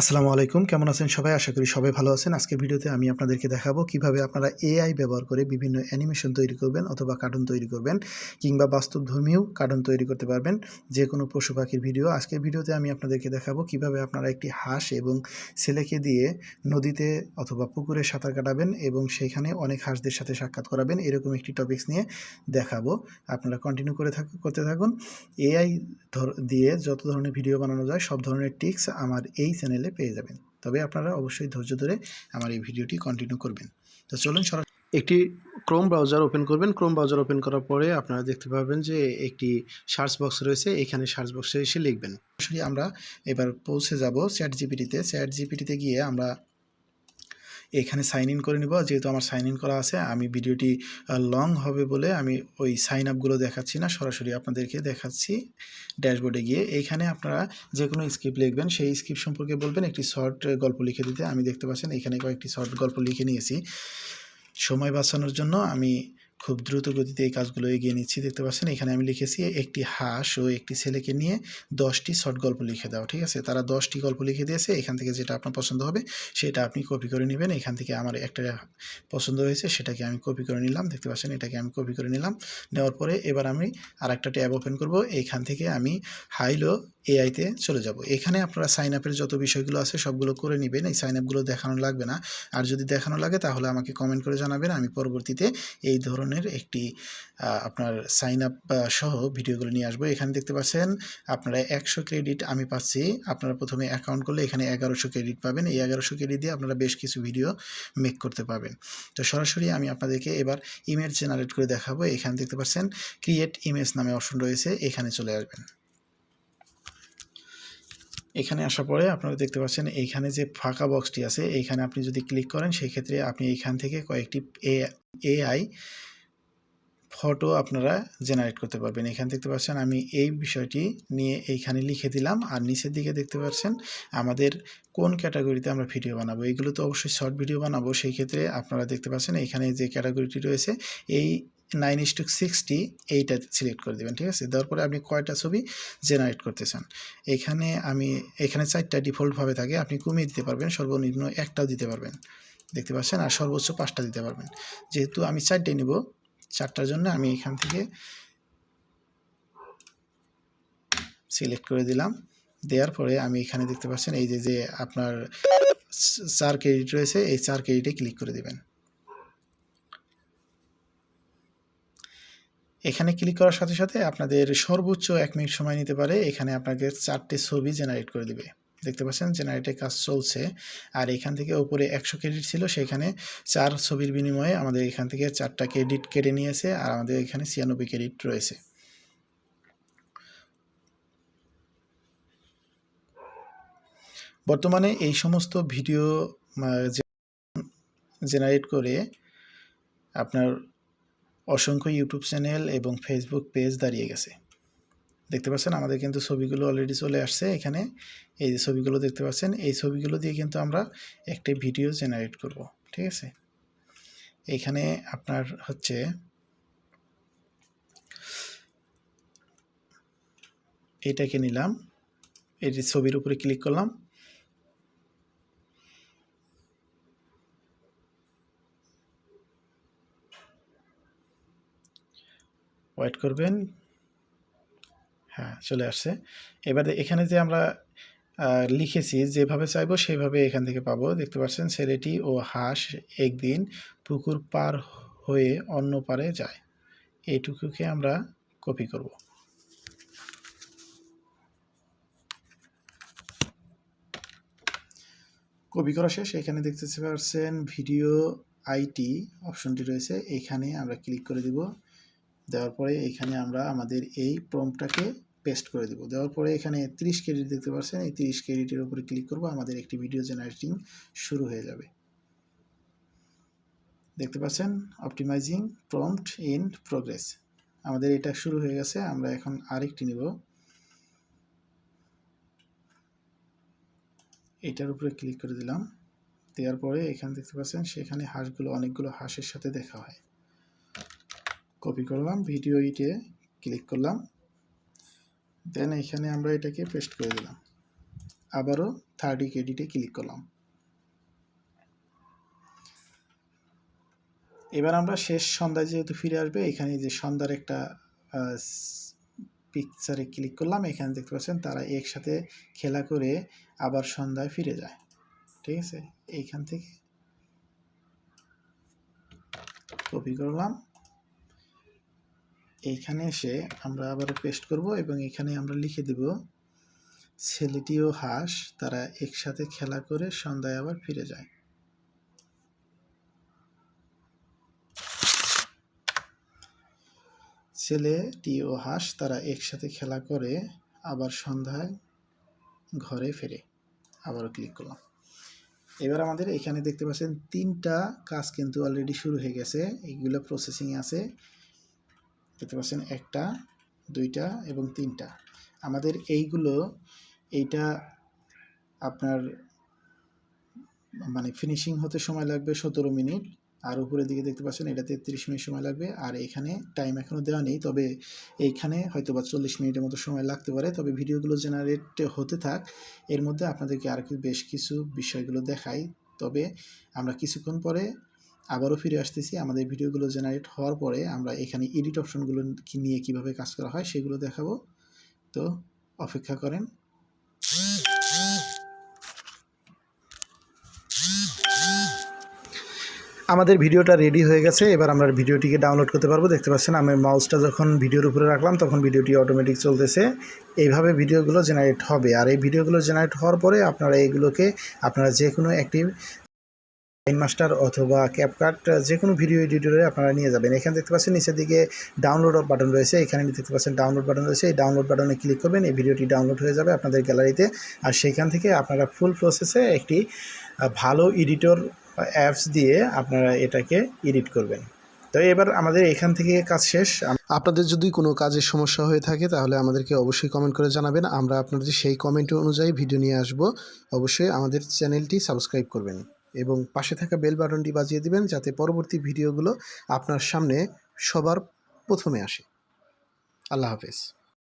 আসসালামু আলাইকুম, কেমন আছেন সবাই? আশা করি সবাই ভালো আছেন। আজকের ভিডিওতে আমি আপনাদেরকে দেখাবো কীভাবে আপনারা এআই ব্যবহার করে বিভিন্ন অ্যানিমেশন তৈরি করবেন অথবা কার্টুন তৈরি করবেন কিংবা বাস্তবধর্মীও কার্টুন তৈরি করতে পারবেন। যে কোনো পশু পাখির ভিডিও। আজকের ভিডিওতে আমি আপনাদেরকে দেখাবো কীভাবে আপনারা একটি হাঁস এবং ছেলেকে দিয়ে নদীতে অথবা পুকুরে সাঁতার কাটাবেন এবং সেখানে অনেক হাঁসদের সাথে সাক্ষাৎ করাবেন। এরকম একটি টপিকস নিয়ে দেখাবো। আপনারা কন্টিনিউ করে থাক, করতে থাকুন। এআই দিয়ে যত ধরনের ভিডিও বানানো যায়, সব ধরনের টিক্স আমার এই চ্যানেলে পেয়ে যাবেন। তবে আপনারা অবশ্যই ধৈর্য ধরে আমার এই ভিডিওটি কন্টিনিউ করবেন। তো চলুন সরাসরি একটি ক্রোম ব্রাউজার ওপেন করবেন। ক্রোম ব্রাউজার ওপেন করার পরে আপনারা দেখতে পাবেন যে একটি সার্চ বক্স রয়েছে। এখানে সার্চ বক্সে এসে লিখবেন। আমরা এবার পৌঁছে যাব চ্যাট জিপিটিতে চ্যাট জিপিটিতে গিয়ে আমরা এখানে সাইন ইন করে নিব। যেহেতু আমার সাইন ইন করা আছে, আমি ভিডিওটি লং হবে বলে আমি ওই সাইন আপগুলো দেখাচ্ছি না, সরাসরি আপনাদেরকে দেখাচ্ছি ড্যাশবোর্ডে গিয়ে। এইখানে আপনারা যে কোনো স্ক্রিপ্ট লিখবেন, সেই স্ক্রিপ্ট সম্পর্কে বলবেন, একটি শর্ট গল্প লিখে দিতে। আমি দেখতে পাচ্ছেন এখানে কয়েকটি শর্ট গল্প লিখে নিয়েছি। সময় বাঁচানোর জন্য আমি খুব দ্রুত গতিতে এই কাজগুলো এগিয়ে নিচ্ছি। দেখতে পাচ্ছেন, এখানে আমি লিখেছি একটি হাঁস ও একটি ছেলেকে নিয়ে দশটি শর্ট গল্প লিখে দাও, ঠিক আছে? তারা দশটি গল্প লিখে দিয়েছে, এখান থেকে যেটা আপনার পছন্দ হবে সেটা আপনি কপি করে নেবেন। এখান থেকে আমার একটা পছন্দ হয়েছে সেটাকে আমি কপি করে নিলাম। দেখতে পাচ্ছেন, এটাকে আমি কপি করে নিলাম। নেওয়ার পরে এবার আমি আর একটা ট্যাব ওপেন করব। এইখান থেকে আমি হাইলো এআইতে চলে যাব। এখানে আপনারা সাইন আপের যত বিষয়গুলো আছে সবগুলো করে নেবেন। এই সাইন আপগুলো দেখানো লাগবে না। আর যদি দেখানো লাগে তাহলে আমাকে কমেন্ট করে জানাবেন। আমি পরবর্তীতে এই ধরনের একটি আপনার সাইন আপ সহ ভিডিওগুলো নিয়ে আসব। এখানে দেখতে পাচ্ছেন আপনারা একশো ক্রেডিট আমি পাচ্ছি। আপনারা প্রথমে অ্যাকাউন্ট করলে এখানে এগারোশো ক্রেডিট পাবেন। এই এগারোশো ক্রেডিট দিয়ে আপনারা বেশ কিছু ভিডিও মেক করতে পারবেন। তো সরাসরি আমি আপনাদেরকে এবার ইমেজ জেনারেট করে দেখাবো। এখানে দেখতে পাচ্ছেন ক্রিয়েট ইমেজ নামে অপশন রয়েছে। এখানে চলে আসবেন। এখানে আসার পরে আপনারা দেখতে পাচ্ছেন এইখানে যে ফাঁকা বক্সটি আছে, এইখানে আপনি যদি ক্লিক করেন সেই ক্ষেত্রে আপনি এইখান থেকে কয়েকটি এ এআই ফটো আপনারা জেনারেট করতে পারবেন। এখানে দেখতে পাচ্ছেন আমি এই বিষয়টি নিয়ে এইখানে লিখে দিলাম। আর নিচের দিকে দেখতে পাচ্ছেন আমাদের কোন ক্যাটাগরিতে আমরা ভিডিও বানাবো? এইগুলো তো অবশ্যই শর্ট ভিডিও বানাবো। সেই ক্ষেত্রে আপনারা দেখতে পাচ্ছেন এখানে যে ক্যাটাগরিটি রয়েছে, এই নাইন ইস টু সিক্সটি এইটা সিলেক্ট করে দেবেন, ঠিক আছে? দেওয়ার পরে আপনি কয়টা ছবি জেনারেট করতে চান? এখানে আমি, এখানে চারটা ডিফল্টভাবে থাকে, আপনি কমিয়ে দিতে পারবেন, সর্বনিম্ন একটাও দিতে পারবেন। দেখতে পাচ্ছেন? আর সর্বোচ্চ পাঁচটা দিতে পারবেন। যেহেতু আমি চারটে নিব, চারটার জন্য আমি এখান থেকে সিলেক্ট করে দিলাম। দেওয়ার পরে আমি এখানে দেখতে পাচ্ছেন, এই যে যে আপনার চার ক্রেডিট রয়েছে, এই চার ক্রেডিটে ক্লিক করে দেবেন। এখানে ক্লিক করার সাথে সাথে আপনাদের সর্বোচ্চ এক মিনিট সময় নিতে পারে। এখানে আপনাকে চারটে ছবি জেনারেট করে দিবে। দেখতে পাচ্ছেন জেনারেটের কাজ চলছে। আর এখান থেকে উপরে একশো ক্রেডিট ছিল, সেখানে চার ছবির বিনিময়ে আমাদের এখান থেকে চারটা ক্রেডিট কেটে নিয়েছে আর আমাদের এখানে ছিয়ানব্বই ক্রেডিট রয়েছে। বর্তমানে এই সমস্ত ভিডিও জেনারেট করে আপনার অসংখ্য ইউটিউব চ্যানেল এবং ফেসবুক পেজ দাঁড়িয়ে গেছে। দেখতে পাচ্ছেন, আমাদের কিন্তু ছবিগুলো অলরেডি চলে আসছে এখানে। এই যে ছবিগুলো দেখতে পাচ্ছেন, এই ছবিগুলো দিয়ে কিন্তু আমরা একটি ভিডিও জেনারেট করব, ঠিক আছে? এখানে আপনার হচ্ছে এটাকে নিলাম যে ছবির উপরে ক্লিক করলাম। ওয়েট করবেন। হ্যাঁ চলে আসছে। এবারে এখানে যে আমরা লিখেছি, যেভাবে চাইব সেভাবে এখান থেকে পাবো। দেখতে পাচ্ছেন, ছেলেটি ও হাঁস একদিন পুকুর পার হয়ে অন্য পারে যায়। এইটুকুকে আমরা কপি করব। কপি করা শেষ। এখানে দেখতে পাচ্ছেন, ভিডিও আইটি অপশনটি রয়েছে। এখানে আমরা ক্লিক করে দিব। দেওয়ার পরে এখানে আমরা আমাদের এই প্রম্পটাকে পেস্ট করে দেবো। দেওয়ার পরে এখানে 30 ক্রেডিট দেখতে পাচ্ছেন, এই 30 ক্রেডিটের উপরে ক্লিক করব, আমাদের একটি ভিডিও জেনারেটিং শুরু হয়ে যাবে। দেখতে পাচ্ছেন অপটিমাইজিং প্রম্পট ইন প্রোগ্রেস আমাদের এটা শুরু হয়ে গেছে, আমরা এখন আরেকটি নিব। এটার উপরে ক্লিক করে দিলাম। দেওয়ার পরে এখানে দেখতে পাচ্ছেন, সেখানে হাঁসগুলো, অনেকগুলো হাঁসের সাথে দেখা হয়। কপি করলাম ভিডিও ইটে ক্লিক করলাম। দেন এখানে আমরা এটাকে পেস্ট করে দিলাম। আবারও থার্ড এডিটে ক্লিক করলাম। এবার আমরা শেষ সন্ধ্যায় যেহেতু ফিরে আসবে, এখানে যে সন্ধ্যার একটা পিকচারে ক্লিক করলাম, এখানে দেখতে পাচ্ছেন তারা একসাথে খেলা করে আবার সন্ধ্যায় ফিরে যায়। ঠিক আছে? এইখান থেকে কপি করলাম। এইখানে এসে আমরা আবার পেস্ট করব এবং এখানে আমরা লিখে দেব, ছেলেটি ও হাঁস, তারা একসাথে খেলা করে সন্ধ্যায় আবার ফিরে যায়। ছেলেটি ও হাঁস, তারা একসাথে খেলা করে আবার সন্ধ্যায় ঘরে ফেরে। আবারও ক্লিক করলাম। এবার আমাদের এখানে দেখতে পাচ্ছেন তিনটা কাজ কিন্তু অলরেডি শুরু হয়ে গেছে। এইগুলো প্রসেসিংয়ে আছে। দেখতে পাচ্ছেন, একটা, দুইটা এবং তিনটা। আমাদের এইগুলো, এইটা আপনার মানে ফিনিশিং হতে সময় লাগবে সতেরো মিনিট, আর উপরের দিকে দেখতে পাচ্ছেন এটা তেত্রিশ মিনিট সময় লাগবে, আর এখানে টাইম এখনও দেওয়া নেই, তবে এইখানে হয়তো বা চল্লিশ মিনিটের মতো সময় লাগতে পারে, তবে ভিডিওগুলো জেনারেট হতে থাক। এর মধ্যে আপনাদেরকে আর বেশ কিছু বিষয়গুলো দেখাই, তবে আমরা কিছুক্ষণ পরে আবারও ফিরে আসতেছি। আমাদের ভিডিওগুলো জেনারেট হওয়ার পরে আমরা এখানে এডিট অপশনগুলো নিয়ে কীভাবে কাজ করা হয় সেগুলো দেখাবো। তো অপেক্ষা করেন। আমাদের ভিডিওটা রেডি হয়ে গেছে। এবার আমরা ভিডিওটিকে ডাউনলোড করতে পারব। দেখতে পাচ্ছেন আমি মাউসটা যখন ভিডিওর উপরে রাখলাম তখন ভিডিওটি অটোমেটিক চলতেছে। এইভাবে ভিডিওগুলো জেনারেট হবে। আর এই ভিডিওগুলো জেনারেট হওয়ার পরে আপনারা এইগুলোকে আপনারা যে কোনো একটি মাস্টার অথবা ক্যাপকাট যে কোনো ভিডিও এডিটরে আপনারা নিয়ে যাবেন। এখানে দেখতে পাচ্ছেন, নিচের দিকে ডাউনলোড বাটন রয়েছে। এখানে দেখতে পাচ্ছেন ডাউনলোড বাটন রয়েছে। এই ডাউনলোড বাটনে ক্লিক করবেন, এই ভিডিওটি ডাউনলোড হয়ে যাবে আপনাদের গ্যালারিতে আর সেইখান থেকে আপনারা ফুল প্রসেসে একটি ভালো এডিটর অ্যাপস দিয়ে আপনারা এটাকে এডিট করবেন। তো এবার আমাদের এখান থেকে কাজ শেষ। আপনাদের যদি কোনো কাজের সমস্যা হয়ে থাকে, তাহলে আমাদেরকে অবশ্যই কমেন্ট করে জানাবেন। আমরা আপনাদের সেই কমেন্ট অনুযায়ী ভিডিও নিয়ে আসব। অবশ্যই আমাদের চ্যানেলটি সাবস্ক্রাইব করবেন। এবং পাশে থাকা বেল বাটনটি বাজিয়ে দিবেন যাতে পরবর্তী ভিডিওগুলো আপনার সামনে সবার প্রথমে আসে। আল্লাহ হাফেজ।